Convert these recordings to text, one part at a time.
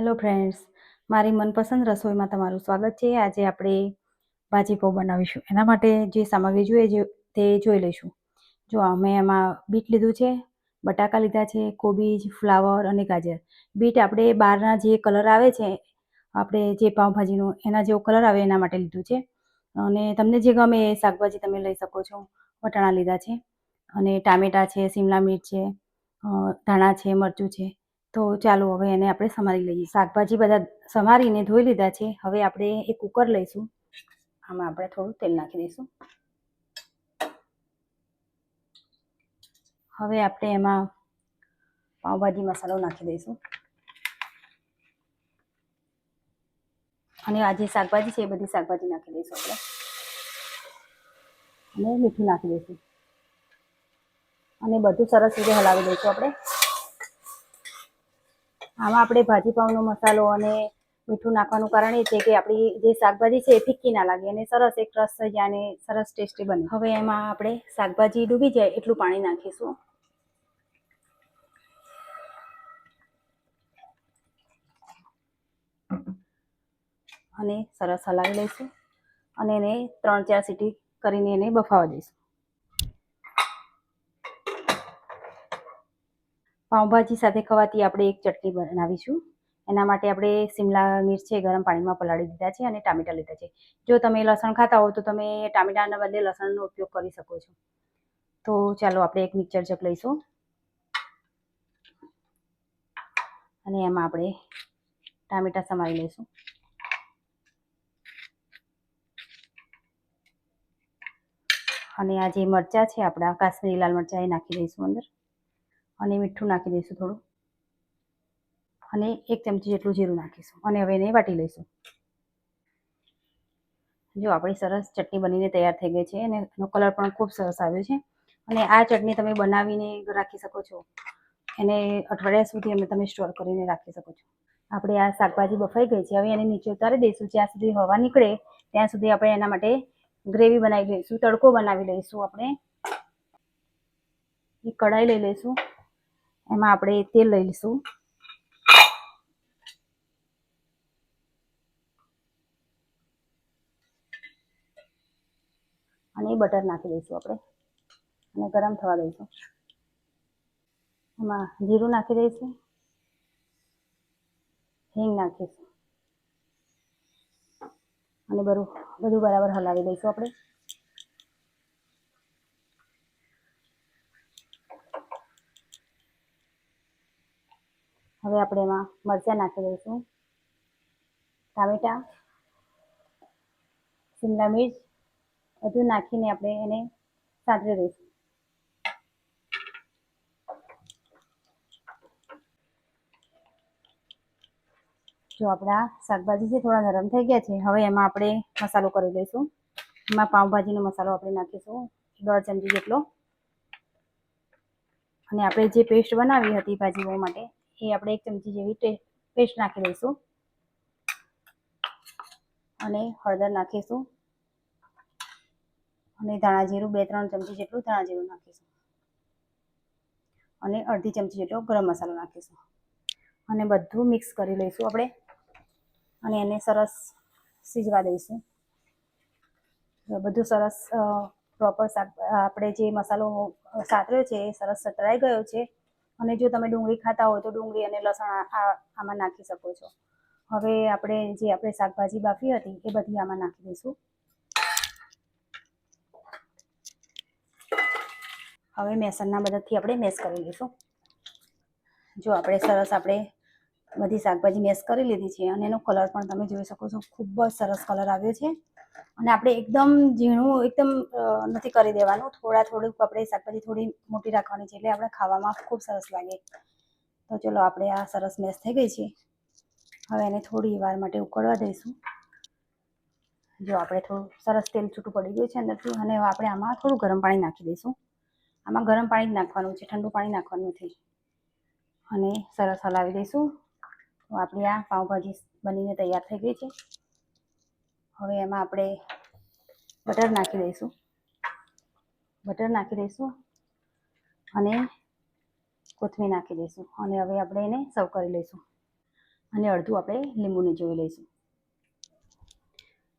Hello friends મારી મનપસંદ રસોઈમાં તમારું સ્વાગત છે. આજે આપણે ભાજીપો બનાવીશું. એના માટે જે સામગ્રી જોઈએ તે જોઈ લઈશું. જો અમે એમાં બીટ લીધું છે, બટાકા લીધા છે, કોબીજ, ફ્લાવર અને ગાજર. બીટ આપણે બહારના જે કલર આવે છે, આપણે જે પાઉંભાજીનો એના જેવો કલર આવે એના માટે લીધું છે. અને તમને જે ગમે એ શાકભાજી તમે લઈ શકો છો. વટાણા લીધા છે. અને ટામેટાં છે, શિમલા મિર્ચ છે ધાણા છે, મરચું છે. તો ચાલો હવે એને આપણે સમારી લઈએ. શાકભાજી બધા સમારીને ધોઈ લીધા છે. હવે આપણે એક કુકર લઈશું. આમાં આપણે થોડું તેલ નાખી દઈશું. હવે આપણે એમાં પાઉંભાજી મસાલો નાખી દઈશું. અને આ જે શાકભાજી છે એ બધી શાકભાજી નાખી દઈશું આપણે. અને મીઠું નાખી દઈશું. અને બધું સરસ રીતે હલાવી દઈશું આપણે. આમાં આપણે ભાજી પાઉંનો મસાલો અને મીઠું નાખવાનું કારણ એ છે કે આપણી જે શાકભાજી છે એ ફીકી ના લાગે અને સરસ એક રસ થઈ જાય અને સરસ ટેસ્ટી બને. હવે એમાં આપણે શાકભાજી ડૂબી જાય એટલું પાણી નાખીશું. અને સરસ હલાવી લઈશું. અને એને ત્રણ ચાર સીટી કરીને એને બફાવા દઈશું. પાઉંભાજી સાથે ખવાતી આપણે એક ચટણી બનાવીશું. એના માટે આપણે શિમલા મિર્ચ છે ગરમ પાણીમાં પલાળી દીધા છે અને ટામેટાં લીધા છે. જો તમે લસણ ખાતા હો તો તમે ટામેટાના બદલે લસણનો ઉપયોગ કરી શકો છો. તો ચાલો આપણે એક મિક્સર જગ લઈશું. અને એમાં આપણે ટામેટાં સમાવી લઈશું. અને આ જે મરચાં છે આપણા કાશ્મીરી લાલ મરચાં એ નાખી દઈશું અંદર. અને મીઠું નાખી દઈશું થોડું. અને એક ચમચી જેટલું જીરું નાખીશું અને હવે એને વાટી લઈશું. જો આપણી સરસ ચટણી બનીને તૈયાર થઈ ગઈ છે અને એનો કલર પણ ખૂબ સરસ આવ્યો છે. અને આ ચટણી તમે બનાવીને રાખી શકો છો. એને અઠવાડિયા સુધી અમે તમે સ્ટોર કરીને રાખી શકો છો. આપણે આ શાકભાજી બફાઈ ગઈ છે. હવે એને નીચે ઉતારી દઈશું. જ્યાં સુધી હવા નીકળે, ત્યાં સુધી આપણે એના માટે ગ્રેવી બનાવી લઈશું. તડકો બનાવી લઈશું આપણે. એક કઢાઈ લઈ લઈશું. એમાં આપણે તેલ લઈ લઈશું. અને બટર નાખી દઈશું આપણે. અને ગરમ થવા દઈશું. એમાં જીરું નાખી દઈશું. હિંગ નાખીશું. અને બધું બધું બરાબર હલાવી દઈશું આપણે. હવે આપણે એમાં મરચાં નાખી દઈશું. ટામેટા શિમલા મિર્ચ, બધું નાખીને આપણે એને સાતરી દઈશું. જો આપણા શાકભાજી છે, થોડા નરમ થઈ ગયા છે, હવે એમાં આપણે મસાલો કરી દઈશું. એમાં પાઉંભાજીનો મસાલો આપણે નાખીશું, દોઢ ચમચી જેટલો. અને આપણે જે પેસ્ટ બનાવી હતી ભાજીઓ માટે એ આપણે એક ચમચી જેવી પેસ્ટ નાખી દઈશું. અને હળદર નાખીશું. અને ધાણા જીરું બે ત્રણ ચમચી જેટલું ધાણા જીરું નાખીશું. અને અડધી ચમચી જેટલો ગરમ મસાલો નાખીશું. અને બધું મિક્સ કરી લઈશું આપણે. અને એને સરસ સીજવા દઈશું. બધું સરસ પ્રોપર આપણે જે મસાલો સાતર્યો છે એ સરસ સતરાઈ ગયો છે. અને જો તમે ડુંગળી ખાતા હોય તો ડુંગળી અને લસણ આમાં નાખી શકો છો. હવે આપણે જે આપણે શાકભાજી બાફી હતી એ બધી આમાં નાખી દઈશું. હવે મેસનના મદદથી આપણે મેસ કરી લઈશું. જો આપણે સરસ આપણે બધી શાકભાજી મેસ કરી લીધી છે અને એનો કલર પણ તમે જોઈ શકો છો. ખૂબ જ સરસ કલર આવ્યો છે. અને આપણે એકદમ ઝીણું, એકદમ નથી કરી દેવાનું. થોડા થોડુંક આપણે શાકભાજી થોડી મોટી રાખવાની છે એટલે આપણે ખાવામાં ખૂબ સરસ લાગે. તો ચલો આપણે આ સરસ મેસ થઈ ગઈ છે. હવે એને થોડી વાર માટે ઉકળવા દઈશું. જો આપણે થોડું સરસ તેલ છૂટું પડી ગયું છે અંદરથી અને આપણે આમાં થોડું ગરમ પાણી નાખી દઈશું. આમાં ગરમ પાણી જ નાખવાનું છે, ઠંડુ પાણી નાખવાનું નથી. અને સરસ હલાવી દઈશું. તો આપણી આ પાઉંભાજી બનીને તૈયાર થઈ ગઈ છે. હવે એમાં આપણે બટર નાખી દઈશું. બટર નાખી દઈશું અને કોથમીર નાખી દઈશું. અને હવે આપણે એને સર્વ કરી લઈશું. અને અડધું આપણે લીંબુને જોઈ લઈશું.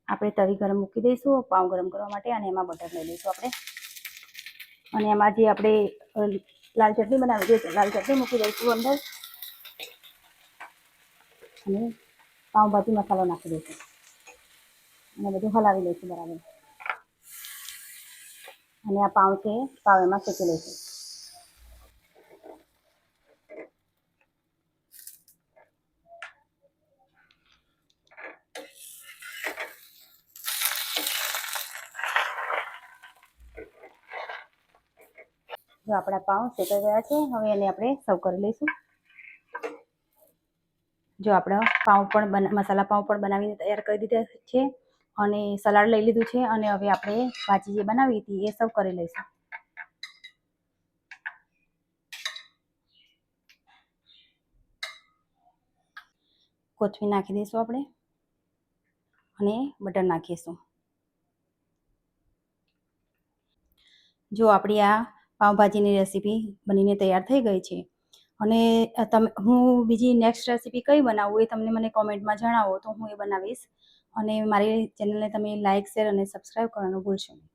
આપણે તવી ગરમ મૂકી દઈશું, પાઉં ગરમ કરવા માટે અને એમાં બટર લઈ લઈશું આપણે. અને એમાં જે આપણે લાલ ચટણી બનાવી છે, લાલ ચટણી મૂકી દઈશું અંદર. અને પાઉંભાજી મસાલો નાખી દઈશું. અને બધું હલાવી લઈશું બરાબર. અને આ પાઉં છે પાવ એમાં શેકી લઈશું. જો આપણા પાઉં શેકાઈ ગયા છે, હવે એને આપણે સર્વ કરી લઈશું. જો આપણા પાઉં પણ મસાલા પાઉં પણ બનાવીને તૈયાર કરી દીધા છે. અને સલાડ લઈ લીધું છે અને હવે આપણે ભાજી જે બનાવી હતી એ સર્વ કરી લઈશું. કોથમીર નાખી દઈશું આપણે અને બટર નાખીશું. જો આપણી આ પાઉંભાજીની રેસીપી બનીને તૈયાર થઈ ગઈ છે અને તમે, હું બીજી નેક્સ્ટ રેસીપી કઈ બનાવું એ તમને મને કોમેન્ટમાં જણાવો તો હું એ બનાવીશ. અને મારી ચેનલને તમે લાઇક શેર અને સબસ્ક્રાઈબ કરવાનું ભૂલશો નહીં.